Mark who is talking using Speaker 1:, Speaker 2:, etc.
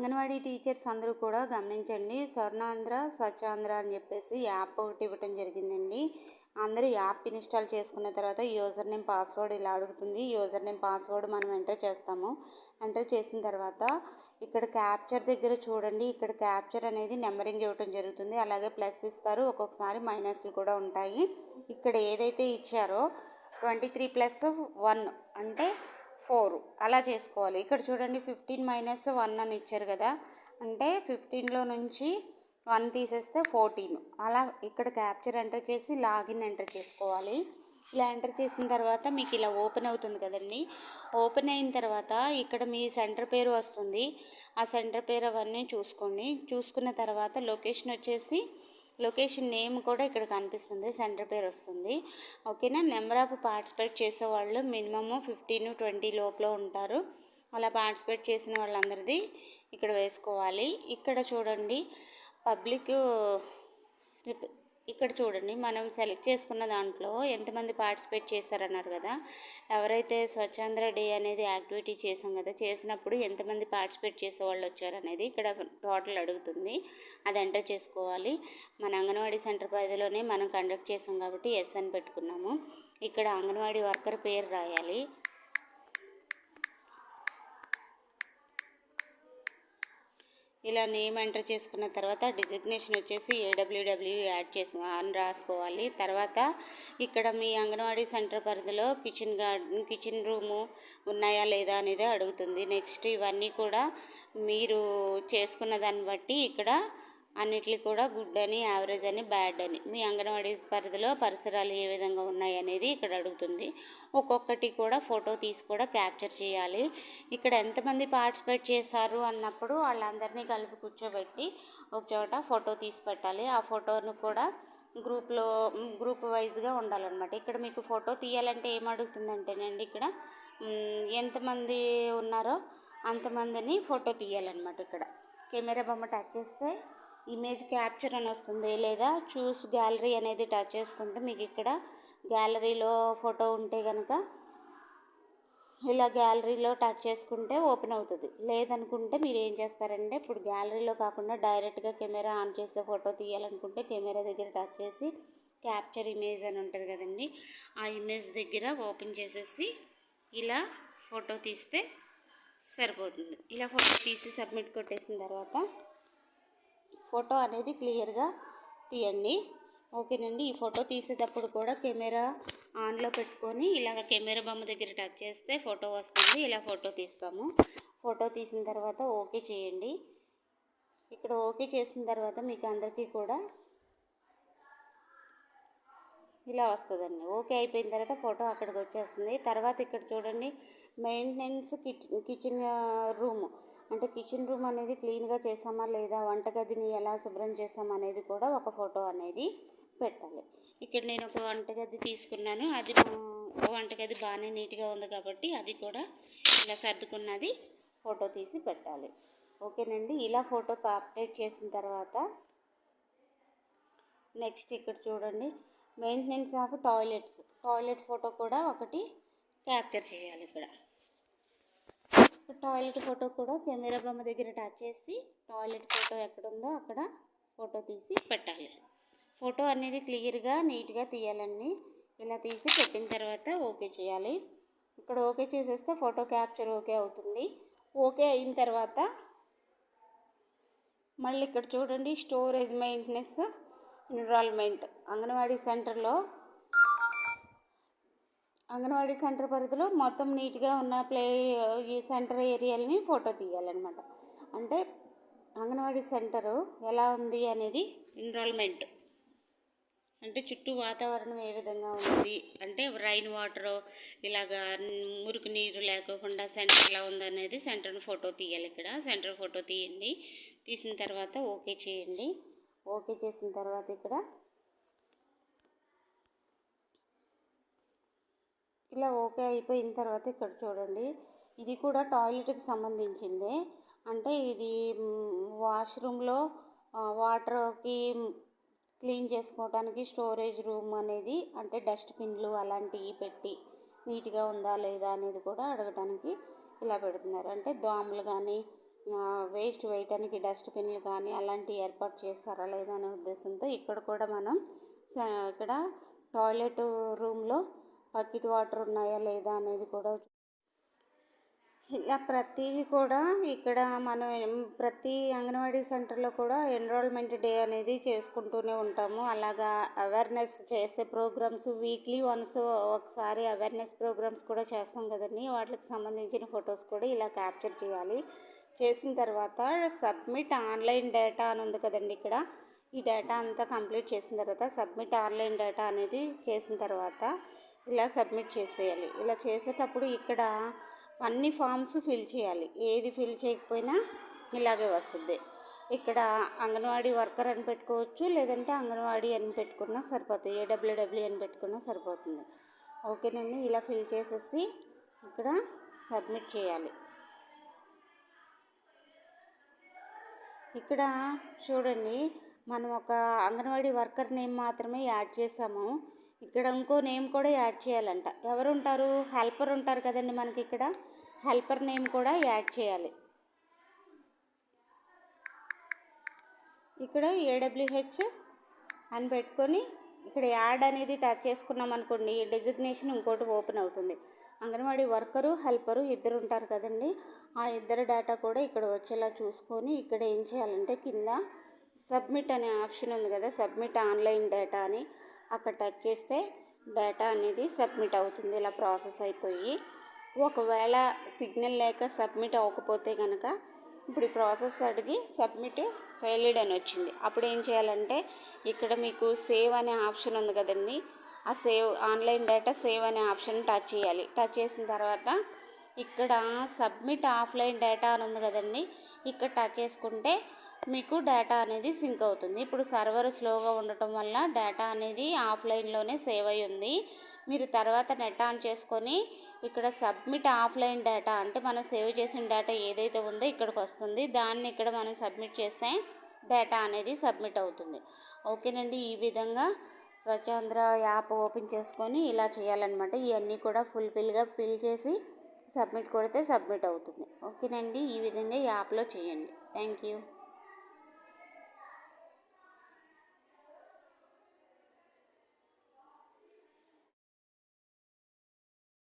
Speaker 1: Anganwadi teachers అందరూ కూడా గమనించండి. స్వర్ణాంధ్ర స్వచ్ఛాంధ్ర అని చెప్పేసి యాప్ ఒకటి ఇవ్వటం జరిగిందండి. అందరూ యాప్ ఇన్స్టాల్ చేసుకున్న తర్వాత యూజర్ నేమ్ పాస్వర్డ్ ఇలా అడుగుతుంది. యూజర్ నేమ్ పాస్వర్డ్ మనం ఎంటర్ చేస్తాము. ఎంటర్ చేసిన తర్వాత ఇక్కడ క్యాప్చర్ దగ్గర చూడండి. ఇక్కడ క్యాప్చర్ అనేది నెంబరింగ్ ఇవ్వటం జరుగుతుంది. అలాగే ప్లస్ ఇస్తారు. ఒక్కొక్కసారి మైనస్లు కూడా ఉంటాయి. ఇక్కడ ఏదైతే ఇచ్చారో ట్వంటీ త్రీ ప్లస్ వన్ అంటే ఫోర్. అలా చేసుకోవాలి. ఇక్కడ చూడండి ఫిఫ్టీన్ మైనస్ వన్ అని ఇచ్చారు కదా. అంటే ఫిఫ్టీన్లో నుంచి వన్ తీసేస్తే ఫోర్టీన్. అలా ఇక్కడ క్యాప్చర్ ఎంటర్ చేసి లాగిన్ ఎంటర్ చేసుకోవాలి. ఇలా ఎంటర్ చేసిన తర్వాత మీకు ఇలా ఓపెన్ అవుతుంది కదండి. ఓపెన్ అయిన తర్వాత ఇక్కడ మీ సెంటర్ పేరు వస్తుంది. ఆ సెంటర్ పేరు అవన్నీ చూసుకోండి. చూసుకున్న తర్వాత లొకేషన్ వచ్చేసి లొకేషన్ నేమ్ కూడా ఇక్కడ కనిపిస్తుంది సెంటర్ పేరు వస్తుంది. ఓకేనా? నెంబర్ ఆఫ్ పార్టిసిపేట్ చేసే వాళ్ళు ఫిఫ్టీన్ ట్వంటీ లోపల ఉంటారు. అలా పార్టిసిపేట్ చేసిన వాళ్ళందరిది ఇక్కడ వేసుకోవాలి. ఇక్కడ చూడండి పబ్లిక్ ఇక్కడ చూడండి మనం సెలెక్ట్ చేసుకున్న దాంట్లో ఎంతమంది పార్టిసిపేట్ చేశారన్నారు కదా. ఎవరైతే స్వచ్ఛాంధ్ర డే అనేది యాక్టివిటీ చేసాం కదా చేసినప్పుడు ఎంతమంది పార్టిసిపేట్ చేసే వాళ్ళు వచ్చారనేది ఇక్కడ టోటల్ అడుగుతుంది. అది ఎంటర్ చేసుకోవాలి. మన అంగన్వాడీ సెంటర్ పరిధిలోనే మనం కండక్ట్ చేసాం కాబట్టి ఎస్ అని పెట్టుకున్నాము. ఇక్కడ అంగన్వాడీ వర్కర్ పేరు రాయాలి. ఇలా నేమ్ ఎంటర్ చేసుకున్న తర్వాత డిజిగ్నేషన్ వచ్చేసి ఏడబ్ల్యూడబ్ల్యూ యాడ్ చేసి అని రాసుకోవాలి. తర్వాత ఇక్కడ మీ అంగన్వాడీ సెంటర్ పరిధిలో కిచెన్ గార్డెన్ కిచెన్ రూము ఉన్నాయా లేదా అనేది అడుగుతుంది. నెక్స్ట్ ఇవన్నీ కూడా మీరు చేసుకున్న దాన్ని బట్టి ఇక్కడ అన్నిటికీ కూడా గుడ్ అని యావరేజ్ అని బ్యాడ్ అని. మీ అంగన్వాడీ పరిధిలో పరిసరాలు ఏ విధంగా ఉన్నాయి అనేది ఇక్కడ అడుగుతుంది. ఒక్కొక్కటి కూడా ఫోటో తీసి కూడా క్యాప్చర్ చేయాలి. ఇక్కడ ఎంతమంది పార్టిసిపేట్ చేశారు అన్నప్పుడు వాళ్ళందరినీ కలిపి కూర్చోబెట్టి ఒక చోట ఫోటో తీసి పెట్టాలి. ఆ ఫోటోను కూడా గ్రూప్లో గ్రూప్ వైజ్గా ఉండాలన్నమాట. ఇక్కడ మీకు ఫోటో తీయాలంటే ఏం అడుగుతుందంటేనండి ఇక్కడ ఎంతమంది ఉన్నారో అంతమందిని ఫోటో తీయాలన్నమాట ఇక్కడ. కెమెరా బొమ్మ టచ్ చేస్తే ఇమేజ్ క్యాప్చర్ అని వస్తుంది లేదా చూస్ గ్యాలరీ అనేది టచ్ చేసుకుంటే మీకు ఇక్కడ గ్యాలరీలో ఫోటో ఉంటే కనుక ఇలా గ్యాలరీలో టచ్ చేసుకుంటే ఓపెన్ అవుతుంది. లేదనుకుంటే మీరు ఏం చేస్తారంటే ఇప్పుడు గ్యాలరీలో కాకుండా డైరెక్ట్గా కెమెరా ఆన్ చేసే ఫోటో తీయాలనుకుంటే కెమెరా దగ్గర టచ్ చేసి క్యాప్చర్ ఇమేజ్ అని ఉంటుంది కదండి. ఆ ఇమేజ్ దగ్గర ఓపెన్ చేసేసి ఇలా ఫోటో తీస్తే సరిపోతుంది. ఇలా ఫోటో తీసి సబ్మిట్ కొట్టేసిన తర్వాత ఫోటో అనేది క్లియర్గా తీయండి. ఓకేనండి ఈ ఫోటో తీసేటప్పుడు కూడా కెమెరా ఆన్లో పెట్టుకొని ఇలాగ కెమెరా బొమ్మ దగ్గర టచ్ చేస్తే ఫోటో వస్తుంది. ఇలా ఫోటో తీస్తాము. ఫోటో తీసిన తర్వాత ఓకే చేయండి. ఇక్కడ ఓకే చేసిన తర్వాత మీకు అందరికీ కూడా ఇలా వస్తుందండి. ఓకే అయిపోయిన తర్వాత ఫోటో అక్కడికి వచ్చేస్తుంది. తర్వాత ఇక్కడ చూడండి మెయింటెనెన్స్ కిచెన్ రూమ్ అంటే కిచెన్ రూమ్ అనేది క్లీన్గా చేసామా లేదా వంటగదిని ఎలా శుభ్రం చేసామా అనేది కూడా ఒక ఫోటో అనేది పెట్టాలి. ఇక్కడ నేను ఒక వంటగది తీసుకున్నాను. అది వంటగది బాగానే నీట్గా ఉంది కాబట్టి అది కూడా ఇలా సర్దుకున్నది ఫోటో తీసి పెట్టాలి. ఓకేనండి? ఇలా ఫోటో అప్డేట్ చేసిన తర్వాత నెక్స్ట్ ఇక్కడ చూడండి. Maintenance of toilets toilet photo కూడా ఒకటి క్యాప్చర్ చేయాలి ఇక్కడ. టాయిలెట్ ఫోటో కూడా కెమెరా బొమ్మ దగ్గర టచ్ చేసి టాయిలెట్ ఫోటో ఎక్కడ ఉందో అక్కడ ఫోటో తీసి పెట్టాలి. ఫోటో అనేది క్లియర్గా నీట్గా తీయాలండి. ఇలా తీసి పెట్టిన తర్వాత ఓకే చేయాలి. ఇక్కడ ఓకే చేసేస్తే ఫోటో క్యాప్చర్ ఓకే అవుతుంది. ఓకే అయిన తర్వాత మళ్ళీ ఇక్కడ చూడండి స్టోరేజ్ మెయింటెనెన్స్ ఎన్రాల్మెంట్ అంగన్వాడీ సెంటర్లో అంగన్వాడీ సెంటర్ పరిధిలో మొత్తం నీట్గా ఉన్న ప్లే ఈ సెంటర్ ఏరియాలని ఫోటో తీయాలన్నమాట. అంటే అంగన్వాడీ సెంటరు ఎలా ఉంది అనేది ఎన్రోల్మెంట్ అంటే చుట్టూ వాతావరణం ఏ విధంగా ఉంది? అంటే రైన్ వాటర్ ఇలాగా మురికి నీరు లేకోకుండా సెంటర్ ఎలా ఉందనేది సెంటర్ని ఫోటో తీయాలి ఇక్కడ. సెంటర్ ఫోటో తీయండి. తీసిన తర్వాత ఓకే చేయండి. ఓకే చేసిన తర్వాత ఇక్కడ ఇలా ఓకే అయిపోయిన తర్వాత ఇక్కడ చూడండి. ఇది కూడా టాయిలెట్కి సంబంధించిందే. అంటే ఇది వాష్రూమ్లో వాటర్కి క్లీన్ చేసుకోవడానికి స్టోరేజ్ రూమ్ అనేది అంటే డస్ట్బిన్లు అలాంటివి పెట్టి నీట్గా ఉందా లేదా అనేది కూడా అడగడానికి ఇలా పెడుతున్నారు. అంటే దోమలు కానీ వేస్ట్ వేయటానికి డస్ట్బిన్లు కానీ అలాంటివి ఏర్పాటు చేస్తారా లేదా అనే ఉద్దేశంతో ఇక్కడ కూడా మనం ఇక్కడ టాయిలెట్ రూమ్లో బకెట్ వాటర్ ఉన్నాయా లేదా అనేది కూడా ఇలా ప్రతిదీ కూడా ఇక్కడ మనం ప్రతి అంగన్వాడీ సెంటర్లో కూడా ఎన్రోల్మెంట్ డే అనేది చేసుకుంటూనే ఉంటాము. అలాగా అవేర్నెస్ చేసే ప్రోగ్రామ్స్ వీక్లీ వన్స్ ఒకసారి అవేర్నెస్ ప్రోగ్రామ్స్ కూడా చేస్తాం కదండి. వాటికి సంబంధించిన ఫొటోస్ కూడా ఇలా క్యాప్చర్ చేయాలి. చేసిన తర్వాత సబ్మిట్ ఆన్లైన్ డేటా అని ఉంది కదండి ఇక్కడ. ఈ డేటా అంతా కంప్లీట్ చేసిన తర్వాత సబ్మిట్ ఆన్లైన్ డేటా అనేది చేసిన తర్వాత ఇలా సబ్మిట్ చేసేయాలి. ఇలా చేసేటప్పుడు ఇక్కడ అన్ని ఫామ్స్ ఫిల్ చేయాలి. ఏది ఫిల్ చేయకపోయినా ఇలాగే వస్తుంది. ఇక్కడ అంగన్వాడీ వర్కర్ అని పెట్టుకోవచ్చు లేదంటే అంగన్వాడీ అని పెట్టుకున్నా సరిపోతుంది. ఏడబ్ల్యూడబ్ల్యూ అని పెట్టుకున్నా సరిపోతుంది. ఓకేనండి ఇలా ఫిల్ చేసేసి ఇక్కడ సబ్మిట్ చేయాలి. ఇక్కడ చూడండి మనం ఒక అంగన్వాడీ వర్కర్ నేమ్ మాత్రమే యాడ్ చేసాము. ఇక్కడ ఇంకో నేమ్ కూడా యాడ్ చేయాలంట. ఎవరు ఉంటారు హెల్పర్ ఉంటారు కదండి మనకి ఇక్కడ. హెల్పర్ నేమ్ కూడా యాడ్ చేయాలి. ఇక్కడ ఏడబ్ల్యూహెచ్ అని పెట్టుకొని ఇక్కడ యాడ్ అనేది టచ్ చేసుకున్నాం అనుకోండి డెసిగ్నేషన్ ఇంకోటి ఓపెన్ అవుతుంది. అంగన్వాడీ వర్కరు హెల్పరు ఇద్దరు ఉంటారు కదండి. ఆ ఇద్దరు డేటా కూడా ఇక్కడ వచ్చేలా చూసుకొని ఇక్కడ ఏం చేయాలంటే కింద సబ్మిట్ అనే ఆప్షన్ ఉంది కదా సబ్మిట్ ఆన్లైన్ డేటా అని అక్కడ టచ్ చేస్తే డేటా అనేది సబ్మిట్ అవుతుంది ఇలా ప్రాసెస్ అయిపోయి. ఒకవేళ సిగ్నల్ లేక సబ్మిట్ అవ్వకపోతే కనుక ఇప్పుడు ఈ ప్రాసెస్ అడిగి సబ్మిట్ ఫెయిల్డ్ అని వచ్చింది. అప్పుడు ఏం చేయాలంటే ఇక్కడ మీకు సేవ్ అనే ఆప్షన్ ఉంది కదండి ఆ సేవ్ ఆన్లైన్ డేటా సేవ్ అనే ఆప్షన్ టచ్ చేయాలి. టచ్ చేసిన తర్వాత ఇక్కడ సబ్మిట్ ఆఫ్లైన్ డేటా అని ఉంది కదండి ఇక్కడ టచ్ చేసుకుంటే మీకు డేటా అనేది సింక్ అవుతుంది. ఇప్పుడు సర్వర్ స్లోగా ఉండటం వల్ల డేటా అనేది ఆఫ్లైన్లోనే సేవ్ అయి ఉంది. మీరు తర్వాత నెట్ ఆన్ చేసుకొని ఇక్కడ సబ్మిట్ ఆఫ్లైన్ డేటా అంటే మనం సేవ్ చేసిన డేటా ఏదైతే ఉందో ఇక్కడికి వస్తుంది. దాన్ని ఇక్కడ మనం సబ్మిట్ చేస్తే డేటా అనేది సబ్మిట్ అవుతుంది. ఓకేనండి ఈ విధంగా స్వచ్ఛాంధ్ర యాప్ ఓపెన్ చేసుకొని ఇలా చేయాలన్నమాట. ఇవన్నీ కూడా ఫుల్ఫిల్గా ఫిల్ చేసి సబ్మిట్ కొడితే సబ్మిట్ అవుతుంది. ఓకేనండి? ఈ విధంగా ఈ యాప్లో చేయండి. Thank you.